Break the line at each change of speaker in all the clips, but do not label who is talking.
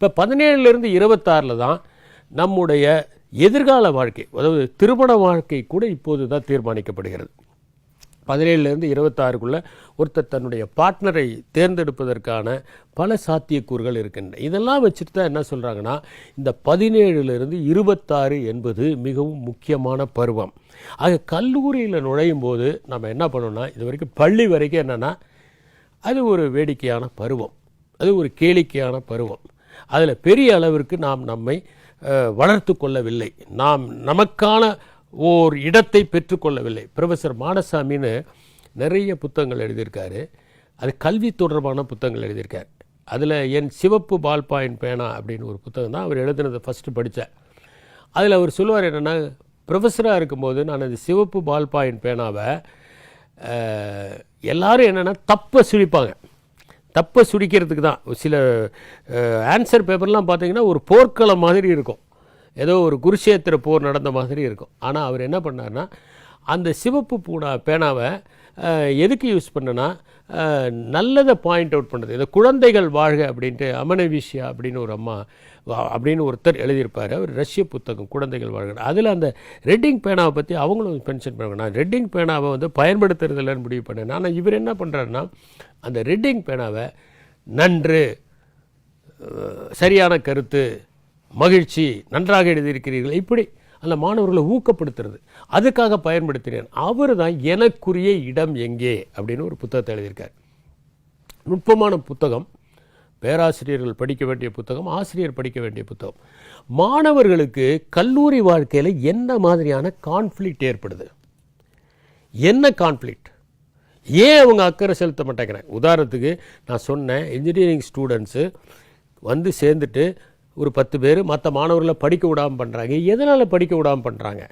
இப்போ பதினேழுலேருந்து இருபத்தாறில் தான் நம்முடைய எதிர்கால வாழ்க்கை அதாவது திருமண வாழ்க்கை கூட இப்போது தான் தீர்மானிக்கப்படுகிறது. பதினேழுலேருந்து இருபத்தாறுக்குள்ளே ஒருத்தர் தன்னுடைய பார்ட்னரை தேர்ந்தெடுப்பதற்கான பல சாத்தியக்கூறுகள் இருக்கின்றன. இதெல்லாம் வச்சுட்டு தான் என்ன சொல்கிறாங்கன்னா இந்த பதினேழுலேருந்து இருபத்தாறு என்பது மிகவும் முக்கியமான பருவம். ஆக கல்லூரியில் நுழையும் போது நம்ம என்ன பண்ணோம்னா இது வரைக்கும் பள்ளி வரைக்கும் என்னென்னா அது ஒரு வேடிக்கையான பருவம். அது ஒரு கேளிக்கையான பருவம். அதில் பெரிய அளவிற்கு நாம் நம்மை வளர்த்து கொள்ளவில்லை. நாம் நமக்கான ஓர் இடத்தை பெற்றுக்கொள்ளவில்லை ப்ரொஃபஸர் மாடசாமின்னு நிறைய புத்தகங்கள் எழுதியிருக்காரு. அது கல்வி தொடர்பான புத்தகங்கள் எழுதியிருக்கார். அதில் என் சிவப்பு பால் பேனா அப்படின்னு ஒரு புத்தகம் தான் அவர் எழுதுனதை ஃபஸ்ட்டு படித்தேன் அதில் அவர் சொல்லுவார் என்னென்னா ப்ரொஃபஸராக இருக்கும்போது நான் அந்த சிவப்பு பால் பேனாவை எல்லோரும் என்னென்னா தப்பை சிரிப்பாங்க. தப்பை சுடிக்கிறதுக்கு தான். சில ஆன்சர் பேப்பர்லாம் பார்த்தீங்கன்னா ஒரு போர்க்களம் மாதிரி இருக்கும். ஏதோ ஒரு குருஷேத்திர போர் நடந்த மாதிரி இருக்கும். ஆனால் அவர் என்ன பண்ணார்னா அந்த சிவப்பு பூனா பேனாவை எதுக்கு யூஸ் பண்ணனா நல்லதை பாயிண்ட் அவுட் பண்ணுறது இந்த குழந்தைகள் வாழ்க அப்படின்ட்டு அமனவிஷியா அப்படின்னு ஒரு அம்மா வா- அப்படின்னு ஒருத்தர் எழுதியிருப்பார். அவர் ரஷ்ய புத்தகம் குழந்தைகள் வாழ்க. அதில் அந்த ரெட்டிங் பேனாவை பற்றி அவங்களும் மென்ஷன் பண்ணுவாங்க நான் ரெட்டிங் பேனாவை வந்து பயன்படுத்துறதில்லன்னு முடிவு பண்ணேன். ஆனால் இவர் என்ன பண்ணுறாருன்னா அந்த ரெட்டிங் பேனாவை நன்று சரியான கருத்து மகிழ்ச்சி நன்றாக எழுதியிருக்கிறீர்கள். இப்படி அந்த மாணவர்களை ஊக்கப்படுத்துறது. அதுக்காக பயன்படுத்தினேன். அவர் தான் எனக்குரிய இடம் எங்கே? அப்படின்னு ஒரு புத்தகத்தை எழுதியிருக்கார். நுட்பமான புத்தகம். பேராசிரியர்கள் படிக்க வேண்டிய புத்தகம் ஆசிரியர் படிக்க வேண்டிய புத்தகம். மாணவர்களுக்கு கல்லூரி வாழ்க்கையில் என்ன மாதிரியான கான்ஃப்ளிக்ட் ஏற்படுது? என்ன கான்ஃப்ளிக்ட் ஏன் அவங்க அக்கறை செலுத்த மாட்டேங்கிறேன் உதாரணத்துக்கு நான் சொன்னேன் இன்ஜினியரிங் ஸ்டூடெண்ட்ஸு வந்து சேர்ந்துட்டு ஒரு பத்து பேர் மற்ற மாணவர்களை படிக்க விடாமல் பண்ணுறாங்க எதனால் படிக்க விடாமல் பண்ணுறாங்க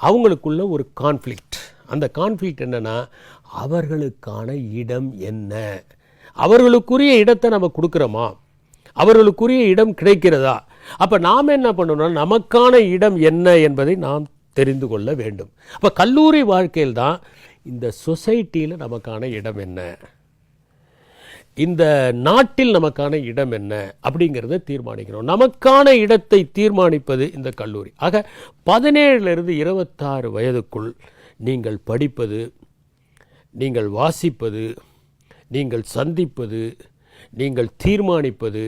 அவங்களுக்குள்ள ஒரு கான்ஃப்ளிக்ட் அந்த கான்ஃப்ளிக்ட் என்னென்னா அவர்களுக்கான இடம் என்ன? அவர்களுக்குரிய இடத்தை நம்ம கொடுக்குறோமா? அவர்களுக்குரிய இடம் கிடைக்கிறதா? அப்போ நாம் என்ன பண்ணணும்னா நமக்கான இடம் என்ன என்பதை நாம் தெரிந்து கொள்ள வேண்டும். அப்போ கல்லூரி வாழ்க்கையில் தான் இந்த சொசைட்டியில் நமக்கான இடம் என்ன? இந்த நாட்டில் நமக்கான இடம் என்ன அப்படிங்கிறத தீர்மானிக்கிறோம். நமக்கான இடத்தை தீர்மானிப்பது இந்த கல்லூரி. ஆக பதினேழுலேருந்து இருபத்தாறு வயதுக்குள் நீங்கள் படிப்பது நீங்கள் வாசிப்பது நீங்கள் சந்திப்பது நீங்கள் தீர்மானிப்பது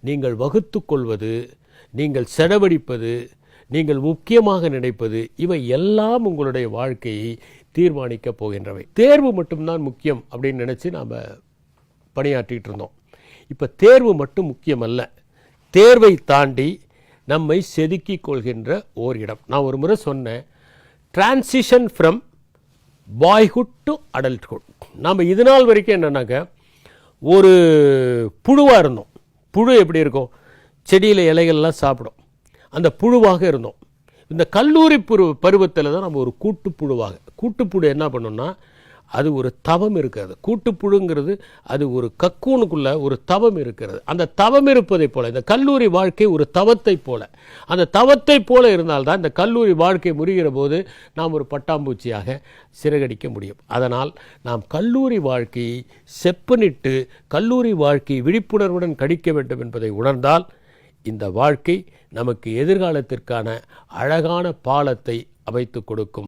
நீங்கள் வகுத்துக்கொள்வது நீங்கள் செலவழிப்பது நீங்கள் முக்கியமாக நினைப்பது இவை எல்லாம் உங்களுடைய வாழ்க்கையை தீர்மானிக்கப் போகின்றவை. தேர்வு மட்டும்தான் முக்கியம் அப்படின்னு நினச்சி நாம் பணியாற்றிட்டு இருந்தோம் இப்போ தேர்வு மட்டும் முக்கியமல்ல. தேர்வை தாண்டி நம்மை செதுக்கி கொள்கின்ற ஓர் இடம் நான் ஒரு முறை சொன்னேன் transition from boyhood to adulthood நாம் இது நாள் வரைக்கும் என்னென்னாக்க ஒரு புழுவாக இருந்தோம். புழு எப்படி இருக்கும்? செடியில் இலைகள்லாம் சாப்பிடும். அந்த புழுவாக இருந்தோம். இந்த கல்லூரி புரு பருவத்தில் தான் நம்ம ஒரு கூட்டுப்புழுவாக கூட்டுப்புழு என்ன பண்ணோம்னா அது ஒரு தவம் இருக்கிறது. கூட்டுப்புழுங்கிறது அது ஒரு கக்கூனுக்குள்ள ஒரு தவம் இருக்கிறது. அந்த தவம் இருப்பதைப் போல இந்த கல்லூரி வாழ்க்கை ஒரு தவத்தை போல. அந்த தவத்தை போல இருந்தால்தான் இந்த கல்லூரி வாழ்க்கை முறிகிற போது நாம் ஒரு பட்டாம்பூச்சியாக சிறகடிக்க முடியும். அதனால் நாம் கல்லூரி வாழ்க்கையை செப்பனிட்டு கல்லூரி வாழ்க்கையை விழிப்புணர்வுடன் கடிக்க வேண்டும் என்பதை உணர்ந்தால் இந்த வாழ்க்கை நமக்கு எதிர்காலத்திற்கான அழகான பாலத்தை அமைத்து கொடுக்கும்.